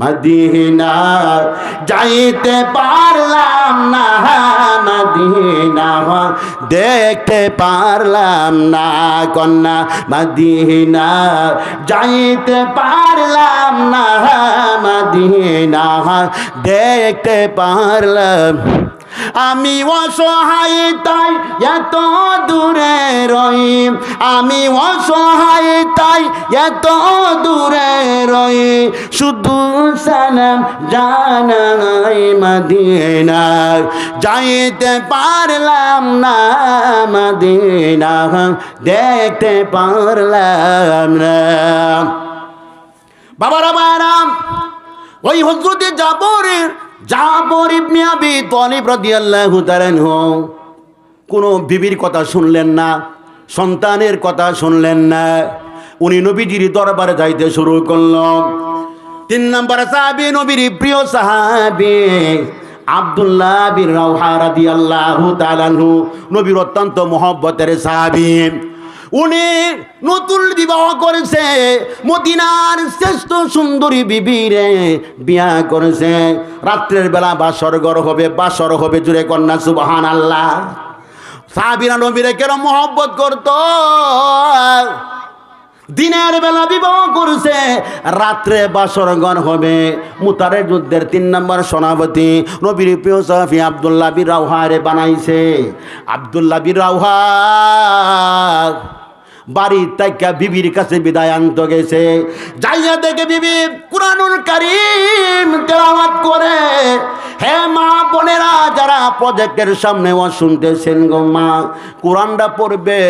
Medina যাইতে পারলাম না মদিনা দেখতে পারলাম না কন্যা মদিনা যাইতে পারলাম না মদিনা দেখতে পারলাম। আমি অসহায় তাই এত দূরে আমি অসহায়, তাই এত দূরে রই শুধু সালাম জানাই মদিনা যাইতে পারলাম না মদিনা দেখতে পারলাম না। বাবারা বায়ারাম ওই হজরতে জাবরের, জাবর ইবনে আবি তালিব রাদিয়াল্লাহু তাআলা কোনো বিবির কথা শুনলেন না? সন্তানের কথা শুনলেন না। উনি নবীজির দরবারে যাইতে শুরু করল। তিন নম্বর সাহাবি, নবীর প্রিয় সাহাবি আব্দুল্লাহ বিন রাওহা রাদিয়াল্লাহু তাআলা নবীর অত্যন্ত মহব্বতের সাহাবি। উনি নতুন বিবাহ করেছে, মদিনার শ্রেষ্ঠ সুন্দরী বিবিরে বিয়া করেছে। রাত্রের বেলা বাসর ঘর হবে, বাসর হবে জুড়ে কন্যা সুবহান আল্লাহ সাহাবিরা, নবীরে কেন মহব্বত করতো। দিনের বেলা বিবাহ করছে, রাত্রে বাসরগণ হবে। মুতারের যুদ্ধের তিন নম্বর সনাপতি নবীর প্রিয় সাহাফি আবদুল্লাহ বির রাউহারে বানাইছে। আবদুল্লাহ বির রাউহা বাড়ি তাইকা বিবির কাছে বিদায় আনতে গেছে। যাইয়া দেখে বিবি কুরআনুল কারীম তেলাওয়াত করে। হে মা বোনেরা, যারা প্রজেক্টের সামনে ও শুনতেছেন গো মা, কোরআনটা পড়বে,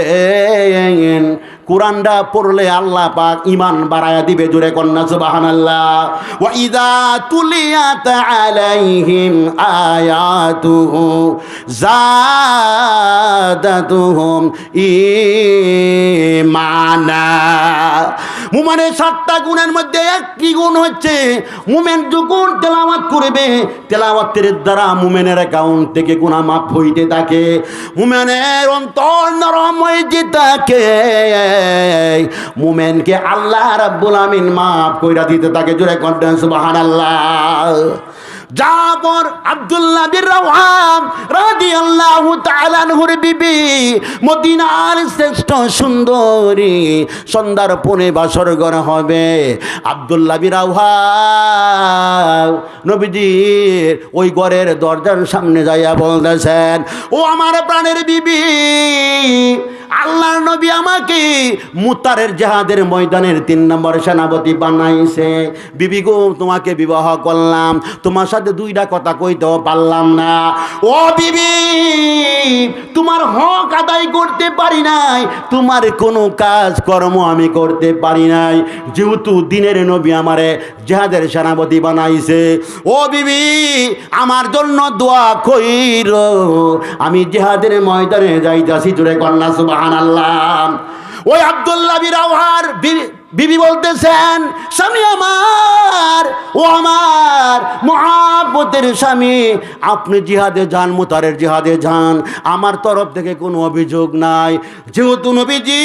কোরআনটা পড়লে আল্লাহ পাক ইমান বাড়ায়া দিবে জোরে কন্যা, সুবহানাল্লাহ। ওয়া ইযা তুলিয়াত আলাইহিম আয়াতুহু জাদাতুহুম ইমানা মুমানের সাতটা গুণের মধ্যে একটি গুণ হচ্ছে, মুমেন যখন তেলাওয়াত করবে তেলাওয়াতের দ্বারা মুমেনের অ্যাকাউন্ট থেকে গুণা মাফ হইতে থাকে। মুমেনের অন্তর নরম হইতে থাকে। মুমেনকে আল্লাহ রাব্বুল আমিন মাফ কইরা দিতে থাকে। জোরে কন্টেন সুবহানাল্লাহ। জাবর আব্দুল্লাহ বিন রাওয়াম রাদিয়াল্লাহু তাআলা আনহুর বিবি, মদিনার শ্রেষ্ঠ সুন্দরী, সন্ধ্যার পনে বাসর ঘর হবে। আব্দুল্লাহ বিন রাওয়াম নবীজির ওই ঘরের দরজার সামনে যাইয়া বলতেছেন, ও আমার প্রাণের বিবি আল্লাহর নবী আমাকে মুতারের জাহাদের ময়দানের তিন নম্বর সেনাপতি বানাইছে। বিবি গো, তোমাকে বিবাহ করলাম। তোমার সাথে দুইটা কথা কইতেও পারলাম না। ও বিবি, তোমার হক আদায় পারি নাই। তোমার কোনো কাজ কর্ম আমি করতে পারি নাই। যেহেতু দিনের নবী আমারে জেহাদের সেনাপতি বানাইছে। ও বিবি, আমার জন্য দোয়া কইর। আমি জেহাদের ময়দানে যাইতাছি জুড়ে কন্যা সুবাহান আল্লাহ ওই আবদুল্লাহ বিরাওয়ার বিবি বলতেছেন, স্বামী আমার, ও আমার মহাব্বতের স্বামী, আপনি জিহাদে যান, মুতারের জিহাদে যান। আমার তরফ থেকে কোনো অভিযোগ নাই। যেহেতু নবীজি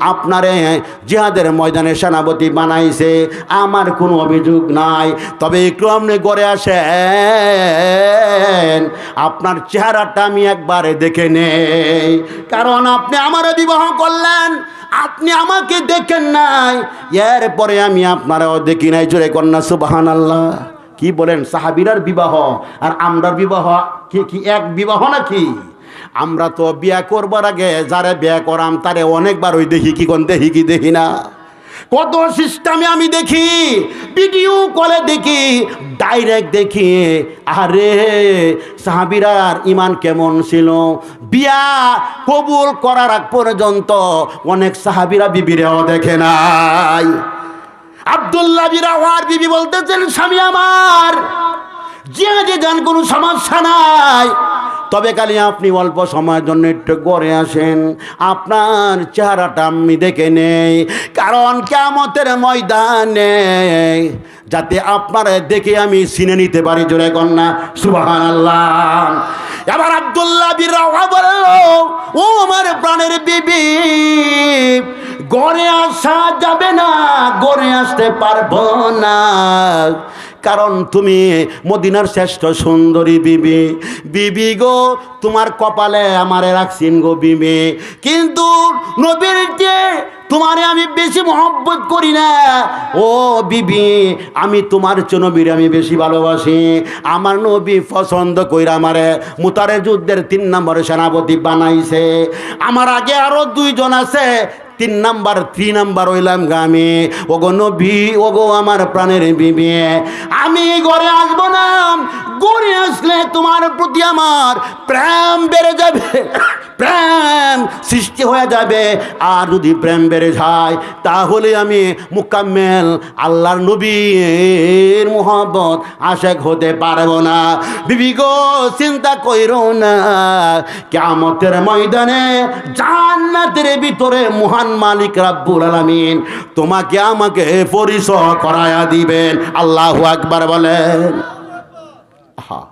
আপনারে জিহাদের ময়দানে সেনাপতি বানাইছে, আমার কোনো অভিযোগ নাই। তবে একটু আপনি গড়ে আসেন। আপনার চেহারাটা আমি একবারে দেখে নেই। কারণ আপনি আমার বিবাহ করলেন। আপনি আমাকে দেখেন নাই। এরপরে আমি আপনারাও দেখি নাই। জোরে কন্যা সুবাহান আল্লাহ কি বলেন? সাহাবিরার বিবাহ আর আমরার বিবাহ কি কি এক বিবাহ নাকি? আমরা তো বিয়া করবার আগে যারা বিয়া করাম, তারে অনেকবার ওই দেখি কি কোন, দেখি কি দেখি না। কত সিস্টেমে আমি দেখি, ভিডিও কলে দেখি ডাইরেক্ট দেখি। আরে, সাহাবিরার ইমান কেমন ছিল? বিয়া কবুল করার আগ পর্যন্ত অনেক সাহাবিরা বিবিরেও দেখে নাই। আবদুল্লাহ বিরাওয়ার বিবি বলতেছেন, স্বামী আমার যে যান কোনো সমস্যা নাই। তবে কালি আপনি অল্প সময়ের জন্য একটু গড়ে আসেন। আপনার চেহারাটা আমি দেখে নেই। কারণ কেমতের ময়দানে যাতে আপনার দেখে আমি চিনে নিতে পারি জোরে কন্যা আল্লাহ এবার আবদুল্লাহ বির রাওয়া বলল, ও আমার প্রাণের বিবি গড়ে আসা যাবে না গড়ে আসতে পারব না। কারণ তুমি মদিনার শ্রেষ্ঠ সুন্দরী বিবি। বিবি গো, তোমার কপালে আমারে রাখছিন গো বিবি। কিন্তু নবীর যে তোমারে আমি বেশি মহব্বত করি না, ও বিবি, আমি তোমার চেয়ে নবীর আমি বেশি ভালোবাসি। আমার নবী পছন্দ কইরা আমারে মুতারে যুদ্ধের তিন নম্বরে সেনাপতি বানাইছে। আমার আগে আরও দুইজন আছে তিন নাম্বার, থ্রি নাম্বার হইলাম গামে। ওগো নবী, ওগো আমার প্রাণের বিবি। আমি ঘরে আসব না। গড়ে আসলে তোমার প্রতি আমার প্রেম বেড়ে যাবে। প্রেম সৃষ্টি হয়ে যাবে। আর যদি প্রেম বেড়ে যায়, তাহলে আমি মুকাম্মেল আল্লাহর নবীর মোহব্বত আশেক হতে পারব না। বিবি গো, চিন্তা কইরো না। কেমতের ময়দানে জান্নাতের ভিতরে মহান মালিক রাব্বুল আলামিন তোমাকে আমাকে পরিচয় করায়া দিবেন। আল্লাহু আকবার বলেন। 哈、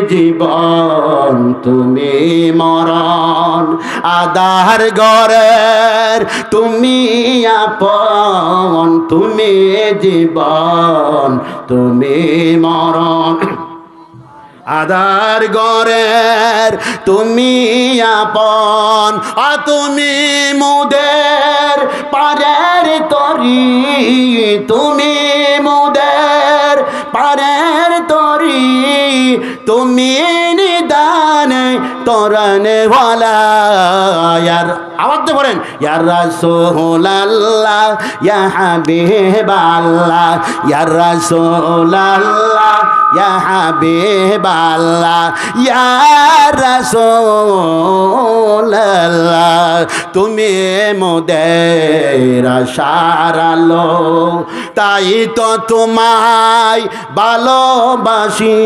জীবন, তুমি মরণ। আদার গরের তুমি আপন, তুমি জীবন, তুমি মরণ। আদার গরের তুমি আপন, আ তুমি মুদের, পারের তরি তুমি মুদের। তুমি নিদানে তোরণ ভালা ইয়ার আওয়াজ দিয়ে বলেন ইয়ার রাসূলুল্লাহ, ইয়া হাবিবাল্লাহ ইয়ার রাসূলুল্লাহ, ইয়া হাবিবাল্লাহ, ইয়া রাসূলুল্লাহ, তুমি মোদের সারালো তাই তো তোমায় ভালোবাসি,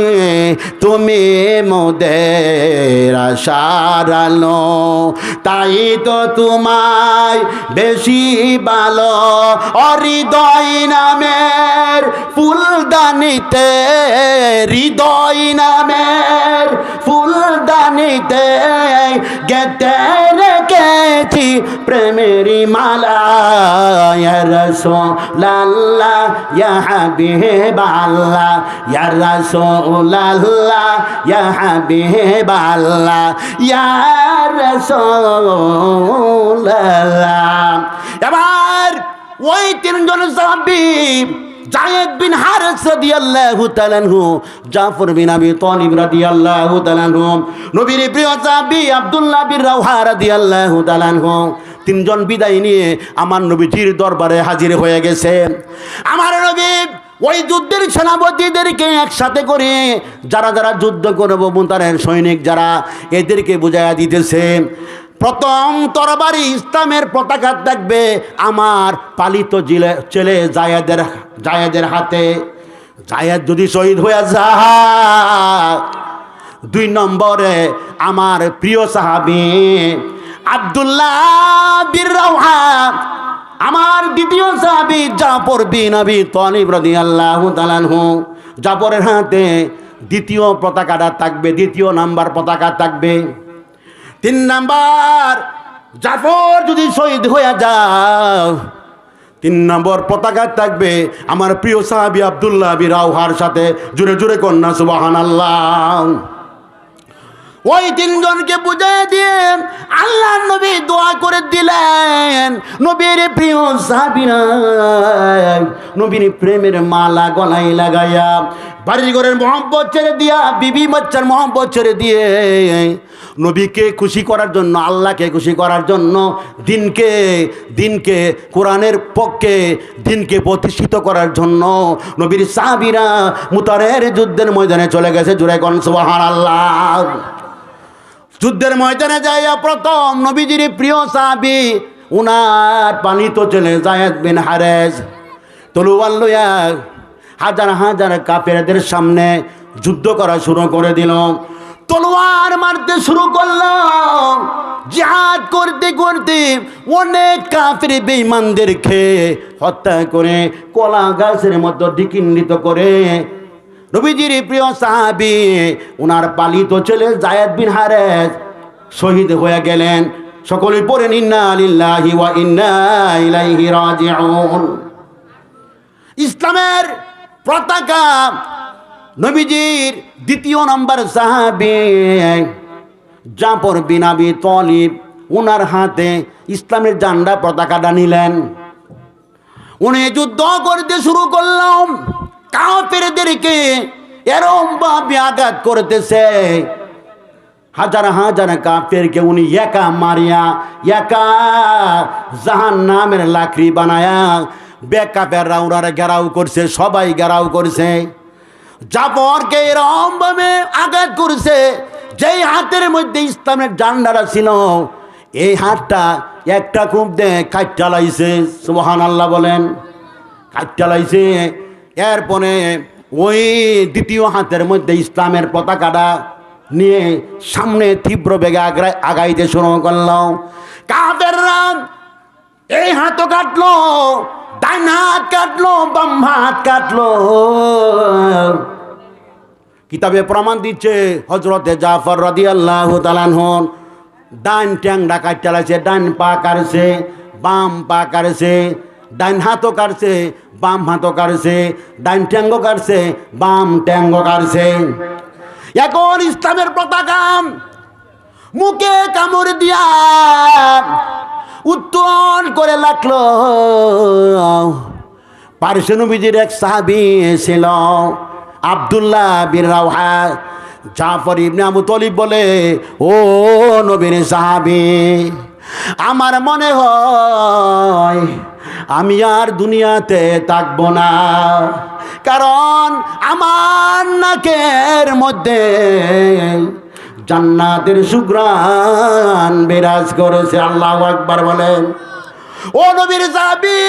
তুমি মোদের সারালো তাই তো তোমায় বেশি ভালো। হৃদয় নামের ফুলদানিতে প্রেমেরি মালা, ইয়া রাসূলুল্লাহ, ইয়া হাবিবাল্লাহ, ইয়া রাসূলুল্লাহ, ইয়া হাবিবাল্লাহ, ইয়া রাসূলুল্লাহ। এবার ওই তিনজন সাহাবী, জায়েদ বিন হারেস রাদিয়াল্লাহু তাআলা আনহু, জাফর বিন আবি তালিব রাদিয়াল্লাহু তাআলা আনহু, নবীর প্রিয় সাহাবী আব্দুল্লাহ বিন রাওহা রাদিয়াল্লাহু তাআলা আনহু তিনজন বিদায় নিয়ে আমার নবীজির দরবারে হাজির হয়ে গেছে। আমার নবী ওই যুদ্ধের সেনাপতিদেরকে একসাথে করে যারা যারা যুদ্ধ করব মুতারের সৈনিক যারা, এদেরকে বুঝাইয়া দিতেছে, প্রথম তরবারি ইসলামের পতাকা থাকবে আমার পালিত জিলে, ছেলে জায়াদের জায়াদের হাতে। জায়াদ যদি শহীদ হয়ে যায়, দুই নম্বরে আমার প্রিয় সাহাবি আব্দুল্লাহ আমার দ্বিতীয় সাহাবি জাফর বিন আবি তালিব রাদিয়াল্লাহু তাআলা আনহু, জাফরের হাতে দ্বিতীয় পতাকাটা থাকবে, দ্বিতীয় নাম্বার পতাকা থাকবে। তিন নাম্বার, জাফর যদি শহীদ হয়ে যাও, তিন নম্বর পতাকা থাকবে আমার প্রিয় সাহাবি আবদুল্লাহ বি রাউহার সাথে, জুড়ে জুড়ে কন্যা সুবাহান আল্লাহ ওই তিনজনকে বুঝাই দিয়ে আল্লাহ নবী দোয়া করে দিলেন, নবীর প্রিয় সাবিনা নবীর প্রেমের মালা গলায় লাগাইয়া বাড়ির ঘরের মোহাম্মত ছেড়ে দিয়া, বিবি বাচ্চার মোহাম্মত ছেড়ে দিয়ে নবীকে খুশি করার জন্য, আল্লাহকে খুশি করার জন্য দিনকে দিনকে কোরআনের পক্ষে, দিনকে প্রতিষ্ঠিত করার জন্য নবীর সাহাবিরা মুতারের যুদ্ধের ময়দানে চলে গেছে। জুড়ে কনসবাহান আল্লাহ যুদ্ধের ময়দানে যাইয়া প্রথম নবীজির প্রিয় সাহাবি, উনার পালিত ছেলে জায়েদ বিন হারেজ। তলুয়াল লইয়া হাজার হাজার কাফেরদের সামনে যুদ্ধ করা শুরু করে দিল। তলোয়ার মারতে শুরু করল, জিহাদ করতে করতে অনেক কাফের বেঈমানদেরকে হত্যা করে কলা গাছের মতো ডিকিন্ডিত করে নবীজির প্রিয় সাহাবি ওনার পালিত ছেলে জায়েদ বিন হারেস শহীদ হয়ে গেলেন। সকলে পড়েন, ইন্না লিল্লাহি ওয়া ইন্না ইসলামের পতাকা নবীজির দ্বিতীয় নম্বর সাহাবি, জাফর বিনাবি তলিব ওনার হাতে ইসলামের জান্ডা পতাকাটা নিলেন। উনি যুদ্ধ করতে শুরু করলাম। কাফেরদেরকে এরম ভাবে আঘাত করতেছে। হাজার হাজার কাফেরকে উনি একা মারিয়া, একা জাহান নামের লাকড়ি বানায়া বেকাপেররা ওনারা ঘেরাও করছে, সবাই ঘেরাও করছে। জাফরকে এরম ভাবে আঘাত করছে, যেই হাতের মধ্যে ইসলামের জান্ডারা ছিল, এই হাতটা একটা খুব দে কাট লাইছে সুবহান আল্লাহ বলেন। কাট চালাইছে এরপরে ওই দ্বিতীয় হাতের মধ্যে ইসলামের পতাকাটা নিয়ে সামনে তীব্র বেগে আগ্রা- আগাইতে শুরু করলাম কাদের রাম এই হাতও কাটলো ডাইন হাত কাটলো, বাম হাত কাটলো। কিতাবে প্রমাণ দিচ্ছে হজরতে জাফর রদি আল্লাহ তালানহন ডান ট্যাংরা কাট চালাইছে ডান পা কাটছে, বাম পা কাটছে। ডান হাতও কাটছে, বাম হাতও কাটছে, ডাইন ট্যাঙ্গ কাটছে, বাম ট্যাঙ্গ কাটছে। এখন ইসলামের পতাকা, মুখে কামড় দিয়া উত্তোলন করে লাগল। পার্শ্বনবীজির এক সাহাবি ছিল, আবদুল্লাহ বিন রাওহা। জাফর ইবনে আবু তলিব বলে, ও নবীর সাহাবি, আমার মনে হয় আমি আর দুনিয়াতে থাকব না। কারণ আমার নাকের মধ্যে জান্নাতের সুগ্রান বিরাজ করেছে, আল্লাহ আকবার বলেন। ও নবীর সাহাবি